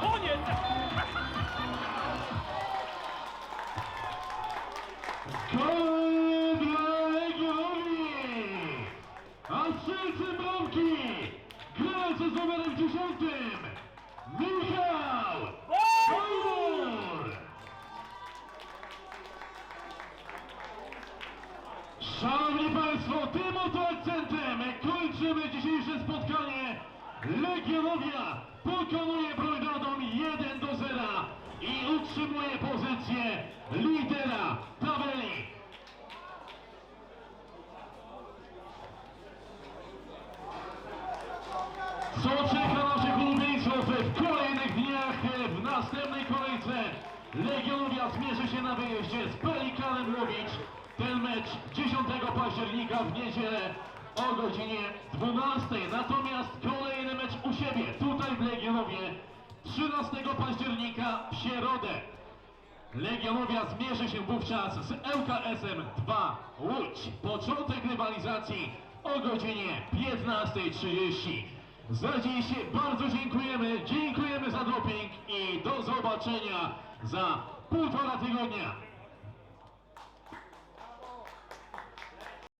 Koniec! To dla Legionowi! A strzelcy bramki! Grający z numerem dziesiątym! Michał! Bajmur! Szanowni Państwo, tym oto akcentem kończymy dzisiejsze spotkanie. Legionowia pokonuje Brojdanom 1 do 0 i utrzymuje pozycję lidera Co czeka naszych ulubieńców w kolejnych dniach, w następnej kolejce Legionowia zmierzy się na wyjeździe z Pelikanem Łowicz. Ten mecz 10 października w niedzielę o godzinie 12. Natomiast kolejny mecz u siebie, tutaj w Legionowie 13 października w środę. Legionowia zmierzy się wówczas z ŁKS-em 2 Łódź. Początek rywalizacji o godzinie 15.30. Za dziś bardzo dziękujemy, dziękujemy za doping i do zobaczenia za półtora tygodnia.